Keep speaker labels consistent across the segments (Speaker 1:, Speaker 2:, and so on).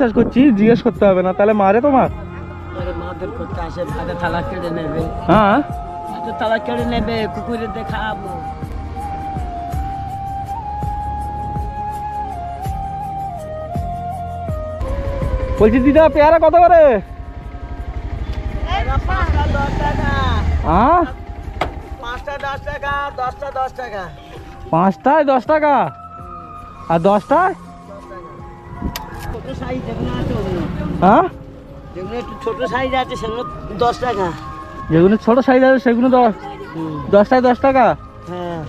Speaker 1: বিশ্বাস করছি জিজ্ঞেস করতে হবে না। তাহলে মারে তোমার?
Speaker 2: আরে মারধর করতে আসে হাতে তালা কেটে নেবে।
Speaker 1: হ্যাঁ?
Speaker 2: তালা কেটে নেবে দেখাবো।
Speaker 1: বলছি দিদা পেয়ারা কত করে? পাঁচটায় দশ টাকা? আর দশটায়? হ্যাঁ?
Speaker 2: যেগুলো ছোট সাইজ আছে সেগুলো
Speaker 1: দশটায় দশ টাকা
Speaker 2: হ্যাঁ।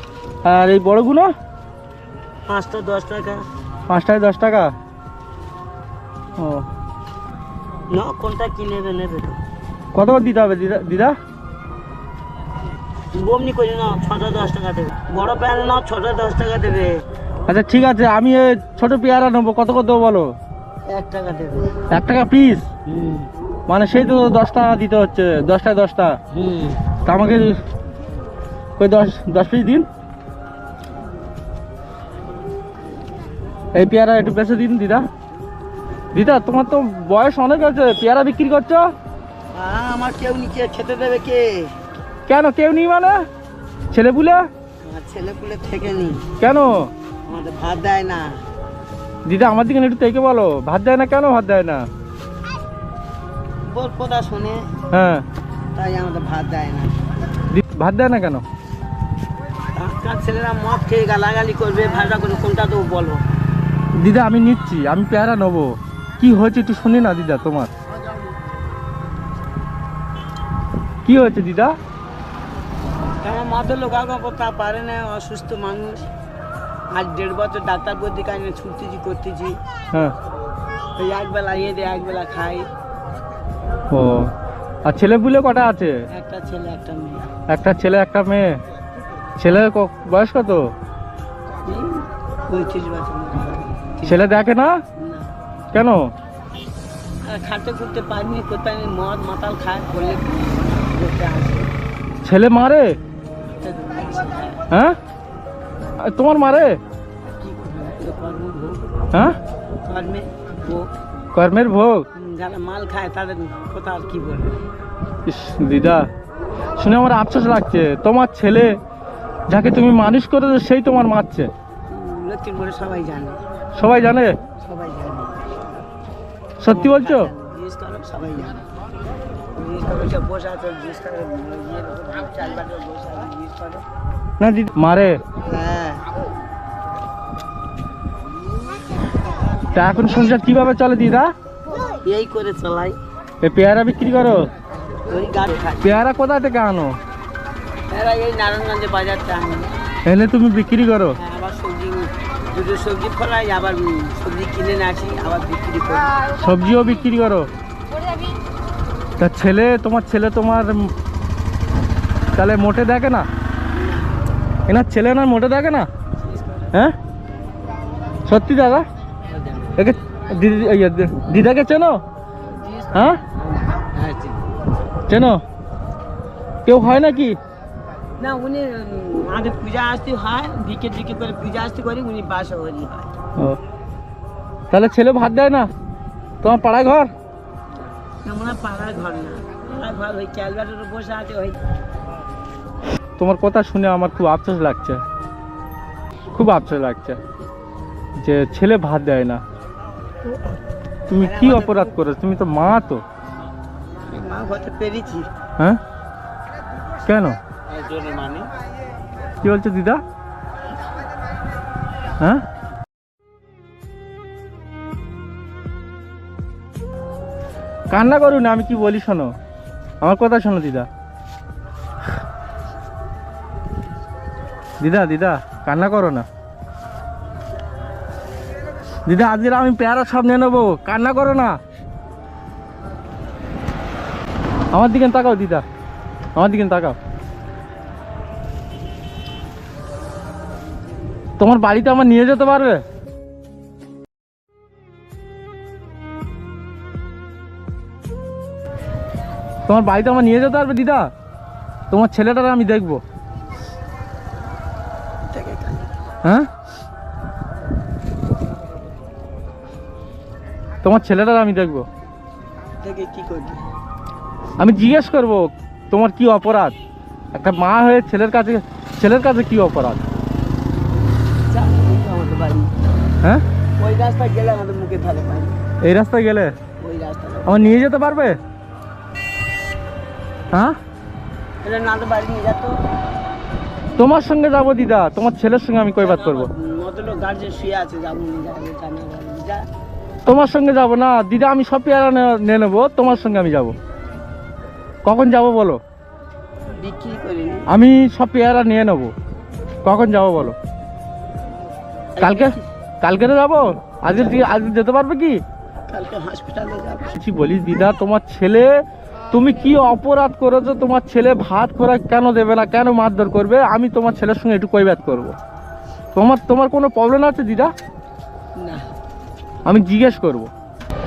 Speaker 1: আর এই বড়গুলো?
Speaker 2: পাঁচটা দশ টাকা।
Speaker 1: পাঁচটায় দশ টাকা? ও।
Speaker 2: না কোনটা কি নেবে?
Speaker 1: কত করে দিতে হবে দিদা দিদা?
Speaker 2: বমনি করি না ছটা দশ টাকা দেবে। বড় প্যান না ছটা দশ টাকা দেবে।
Speaker 1: আচ্ছা ঠিক আছে আমি ছোট পেয়ারা নেব। কত করে দেবো বলো?
Speaker 2: এক টাকা দেবে।
Speaker 1: এক টাকা পিস মানে সেই তো দশ টাকা দিতে হচ্ছে দশটায় দশটা তা আমাকে ওই দশ দশ পিস দিন? এই পেয়ারা একটু বেশি দিন দিদা। দিদা তোমার তো বয়স অনেক আছে পেয়ারা বিক্রি করছ?
Speaker 2: আমার কেউ নিচে খেতে দেবে কে?
Speaker 1: কেন কেউ নেই মানে? ছেলেপুলে?
Speaker 2: আমার ছেলেপুলে থেকে নি
Speaker 1: কেন?
Speaker 2: আমাদের ভাত দেয় না।
Speaker 1: দিদা আমার দিকে একটু থেকে বলো। ভাত দেয় না কেন ভাত দেয় না?
Speaker 2: বল কথা শুনে।
Speaker 1: হ্যাঁ।
Speaker 2: তাই আমাদের ভাত দেয় না।
Speaker 1: ভাত দেয় না কেন?
Speaker 2: ছেলেরা মদ খেয়ে গালাগালি করবে ভাষা করে কোনটা তো বলো।
Speaker 1: দিদা আমি নিচ্ছি আমি পেয়ারা নেব। কি হয়েছে একটু শুনি না দিদা তোমার। কি হয়েছে দিদা?
Speaker 2: আমার মাদের লোক আগে পারে না অসুস্থ মানুষ। আজ দেড় বছর ডাক্তার বলতে কাজ ছুটতেছি করতেছি।
Speaker 1: হ্যাঁ।
Speaker 2: ওই একবেলা ইয়ে দিয়ে একবেলা খাই।
Speaker 1: ও। আর ছেলে পুলে কটা আছে?
Speaker 2: একটা ছেলে একটা মেয়ে।
Speaker 1: একটা ছেলে একটা মেয়ে। ছেলের ক- বয়স কত?
Speaker 2: এই পঁয়ত্রিশ বছর।
Speaker 1: ছেলে দেখে না?
Speaker 2: না।
Speaker 1: কেন?
Speaker 2: আর খাটতে পারিনি করতে পারিনি মদ মাতাল খায় করতে আসে
Speaker 1: ছেলে মারে? হ্যাঁ? আর তোমার মারে? হ্যাঁ? কর্মের ভোগ।
Speaker 2: যারা মাল খায় তাদের কথা আর কি বলবে?
Speaker 1: দিদা শুনে আমার আফসোস লাগছে। তোমার ছেলে যাকে তুমি মানুষ করেছ সেই তোমার মারছে
Speaker 2: সবাই জানে।
Speaker 1: সবাই জানে?
Speaker 2: সবাই জানে।
Speaker 1: সত্যি বলছো?
Speaker 2: সবাই জানে। জিজ্ঞেস করো সে বসে
Speaker 1: তা এখন সংসার কীভাবে চলে দিদা?
Speaker 2: এই করে চালাই।
Speaker 1: পেয়ারা বিক্রি করো? পেয়ারা কোথা থেকে আনো?
Speaker 2: এরা এই নারায়ণগঞ্জে বাজারটা আনি।
Speaker 1: এনে তুমি বিক্রি করো।
Speaker 2: হ্যাঁ, আবার সবজি দুটো সবজি ফলাই আবার সবজি কিনে আসি আবার বিক্রি করি।
Speaker 1: সবজিও বিক্রি করো। তা ছেলে তোমার ছেলে তোমার তাহলে মোটে দেখে না? এনার ছেলে না মোটে দেখে না? হ্যাঁ? সত্যি দাদা? একে দিদি ইয়ে, দিদাকে চেনো? হ্যাঁ। চেনো? কেউ হয় নাকি?
Speaker 2: না উনি আমাদের পূজা আসতে হয় দিকে দিকে করে পূজা আসতে করি উনি বাসা হরি হয়।
Speaker 1: ও। তাহলে ছেলে ভাত দেয় না? তোমার পাড়ায় ঘর?
Speaker 2: মনে হয় পাড়ার ঘর না। ঘর ওই ক্যালবাটের বসে আছে ওই
Speaker 1: তোমার কথা শুনে আমার খুব আফসোস লাগছে। খুব আফসোস লাগছে যে ছেলে ভাত দেয় না। তুমি কি অপরাধ করেছ? তুমি তো মা তো।
Speaker 2: মা হতে পেরেছি।
Speaker 1: হ্যাঁ? কেন?
Speaker 2: মানে
Speaker 1: কি বলছো দিদা? হ্যাঁ? কান্না করুন আমি কি বলি শোনো। আমার কথা শোনো দিদা। দিদা দিদা কান্না করো না। দিদা আজকে আমি পেয়ারা সব নিয়ে নেব। কান্না করো না। আমার দিকে তাকাও দিদা। আমার দিকে তাকাও। তোমার বাড়িতে আমার নিয়ে যেতে পারবে? তোমার বাড়িতে আমার নিয়ে যেতে পারবে দিদা? তোমার ছেলেটার আমি দেখব। হ্যাঁ? তোমার ছেলেটার আমি দেখব।
Speaker 2: কি করবি
Speaker 1: আমি জিজ্ঞেস করব তোমার কি অপরাধ? একটা মা হয়ে ছেলের কাছে ছেলের কাছে কি অপরাধ? হ্যাঁ?
Speaker 2: ওই রাস্তা গেলে আমাদের মুখে
Speaker 1: এই রাস্তায় গেলে?
Speaker 2: ওই রাস্তা
Speaker 1: আমার নিয়ে যেতে পারবে? হ্যাঁ?
Speaker 2: এটা না তো বাড়ি নিয়ে যেত
Speaker 1: তোমার সঙ্গে যাব দিদা তোমার ছেলের সঙ্গে আমি কৈবাদ করব?
Speaker 2: মতলো গার্জেন শুয়ে আছে যাব
Speaker 1: তোমার সঙ্গে যাব না। দিদা আমি সব পেয়ারা নিয়ে নেব। তোমার সঙ্গে আমি যাব। কখন যাব বলো? আমি সব পেয়ারা নিয়ে নেব। কখন যাব বলো? কালকে কালকে তো যাব? আজকে আজকে যেতে পারবে কি? বলিস দিদা তোমার ছেলে তুমি কি অপরাধ করেছ? তোমার ছেলে ভাত খোরা কেন দেবে না? কেন মারধর করবে? আমি তোমার ছেলের সঙ্গে একটু কৈবাদ করব। তোমার তোমার কোনো প্রবলেম আছে দিদা? আমি জিজ্ঞেস করব।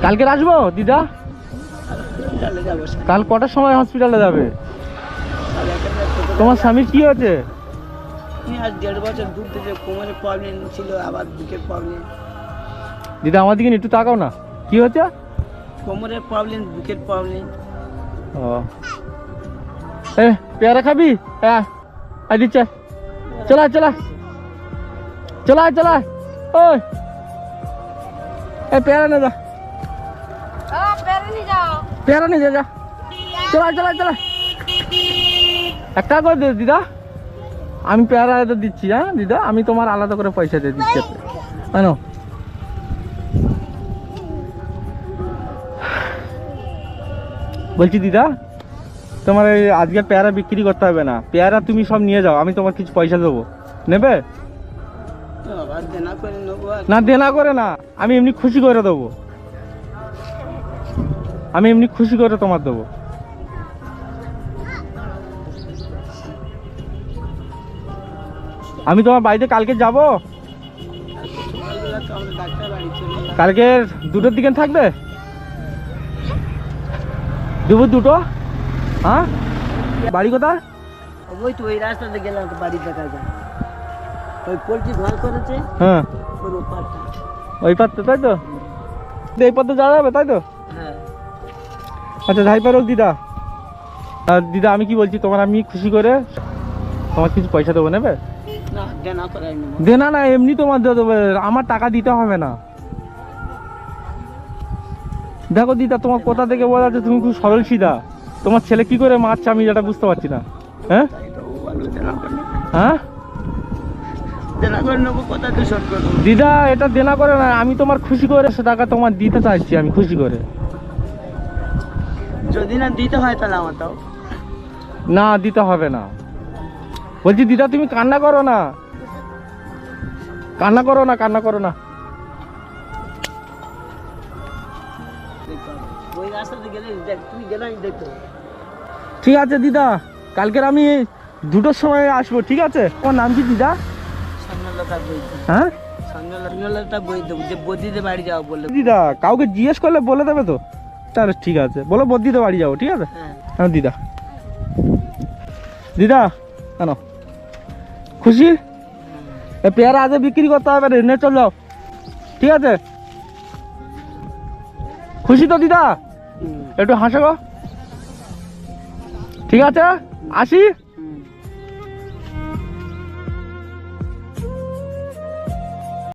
Speaker 1: কালকে আসব দিদা? কাল কটার সময় হসপিটালে যাবে? তোমার স্বামীর কি হয়েছে?
Speaker 2: আমি দেড় বছর দুধ থেকে কোমরে প্রবলেম ছিল আবার বুকের প্রবলেম
Speaker 1: দিদা আমার দিকে একটু তাকাও না। কি হয়েছে?
Speaker 2: কোমরের প্রবলেম বুকের প্রবলেম
Speaker 1: ও। এ পেয়ারা খাবি? হ্যাঁ। আই দিচ্ছে চলা চলা চলা চলা ওই। এ পেয়ারা নে যা। পেয়ারা নিয়ে যা যা। চলা চলা চলা। একটা করে দে দিদা। আমি পেয়ারা এটা দিচ্ছি হ্যাঁ দিদা। আমি তোমার আলাদা করে পয়সা দিয়ে দিচ্ছি। কেন বলছি দিদা তোমার এই আজকে পেয়ারা বিক্রি করতে হবে না। পেয়ারা তুমি সব নিয়ে যাও আমি তোমার কিছু পয়সা দেবো। নেবে। না দেনা করে না, আমি এমনি খুশি করে দেবো। আমি এমনি খুশি করে তোমার দেবো। আমি তোমার বাড়িতে কালকে যাব। কালকে দুটোর দিকে থাকবে? দুপুর দুটো? হ্যাঁ? বাড়ি কোথায়?
Speaker 2: ওই তো ওই রাস্তাতে গেলাম তো বাড়ি দেখা যায় ওই পোলট্রি ঘর করেছে।
Speaker 1: হ্যাঁ। ওই পাত্রে তাই তো? এই পথে যাওয়া যাবে তাই তো?
Speaker 2: হ্যাঁ।
Speaker 1: আচ্ছা যাই পারো দিদা। আর দিদা আমি কি বলছি তোমার আমি খুশি করে তোমার কিছু পয়সা দেবো নেবে?
Speaker 2: না দেনা
Speaker 1: না এমনি তোমার দেবো। আমার টাকা দিতে হবে না। দেখো দিদা তোমার কোথা থেকে বলা যাচ্ছে তুমি খুব সরল সিধা। তোমার ছেলে কি করে মারছে আমি যেটা বুঝতে পারছি না। হ্যাঁ। হ্যাঁ? দিদা এটা দেনা করে না আমি তোমার খুশি করে সে টাকা তোমার দিতে চাইছি আমি খুশি করে।
Speaker 2: যদি না দিতে হয় তাহলে আমার
Speaker 1: না দিতে হবে না। বলছি দিদা তুমি কান্না করো না। কান্না করো না কান্না করো না। ঠিক আছে দিদা কালকের আমি দুটোর সময় আসব ঠিক আছে? তোমার নাম কি দিদা? হ্যাঁ? দিদা কাউকে জিজ্ঞেস করলে বলে দেবে তো? তাহলে ঠিক আছে। বলো বদ্দিতে বাড়ি যাব ঠিক আছে?
Speaker 2: হ্যাঁ।
Speaker 1: হ্যাঁ দিদা। দিদা কেন খুশি? পেয়ারা আজকে বিক্রি করতে হবে রে নে চল। যাও ঠিক আছে? খুশি তো দিদা? একটু হাসো গো। ঠিক আছে? আসি?